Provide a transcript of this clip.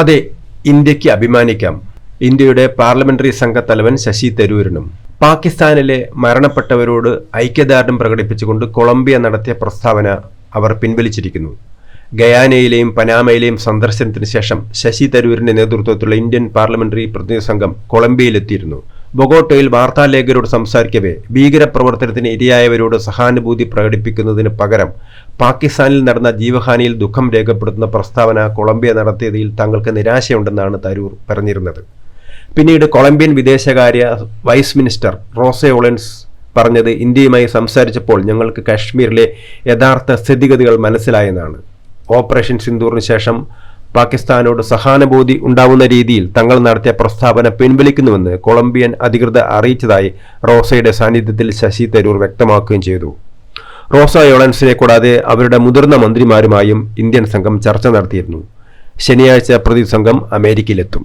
അതെ ഇന്ത്യയ്ക്ക് അഭിമാനിക്കാം. ഇന്ത്യയുടെ പാർലമെന്ററി സംഘത്തലവൻ ശശി തരൂരിനും പാകിസ്ഥാനിലെ മരണപ്പെട്ടവരോട് ഐക്യദാർഢ്യം പ്രകടിപ്പിച്ചുകൊണ്ട് കൊളംബിയ നടത്തിയ പ്രസ്താവന അവർ പിൻവലിച്ചിരിക്കുന്നു. ഗയാനയിലെയും പനാമയിലെയും സന്ദർശനത്തിന് ശേഷം ശശി തരൂരിന്റെ നേതൃത്വത്തിലുള്ള ഇന്ത്യൻ പാർലമെന്ററി പ്രതിനിധി സംഘം കൊളംബിയയിലെത്തിയിരുന്നു. ബൊഗോട്ടോയിൽ വാർത്താലേഖകരോട് സംസാരിക്കവേ ഭീകരപ്രവർത്തനത്തിന് ഇരയായവരോട് സഹാനുഭൂതി പ്രകടിപ്പിക്കുന്നതിന് പകരം പാകിസ്ഥാനിൽ നടന്ന ജീവഹാനിയിൽ ദുഃഖം രേഖപ്പെടുത്തുന്ന പ്രസ്താവന കൊളംബിയ നടത്തിയതിൽ തങ്ങൾക്ക് നിരാശയുണ്ടെന്നാണ് തരൂർ പറഞ്ഞിരുന്നത്. പിന്നീട് കൊളംബിയൻ വിദേശകാര്യ വൈസ് മിനിസ്റ്റർ റോസെ ഒളൻസ് പറഞ്ഞത് ഇന്ത്യയുമായി സംസാരിച്ചപ്പോൾ ഞങ്ങൾക്ക് കാശ്മീരിലെ യഥാർത്ഥ സ്ഥിതിഗതികൾ മനസ്സിലായെന്നാണ്. ഓപ്പറേഷൻ സിന്ദൂറിന് ശേഷം പാകിസ്ഥാനോട് സഹാനുഭൂതി ഉണ്ടാവുന്ന രീതിയിൽ തങ്ങൾ നടത്തിയ പ്രസ്താവന പിൻവലിക്കുന്നുവെന്ന് കൊളംബിയൻ അധികൃതർ അറിയിച്ചതായി റോസയുടെ സാന്നിധ്യത്തിൽ ശശി തരൂർ വ്യക്തമാക്കുകയും ചെയ്തു. റോസ യോളൻസിനെ കൂടാതെ അവരുടെ മുതിർന്ന മന്ത്രിമാരുമായും ഇന്ത്യൻ സംഘം ചർച്ച നടത്തിയിരുന്നു. ശനിയാഴ്ച പ്രതിസംഘം അമേരിക്കയിലെത്തും.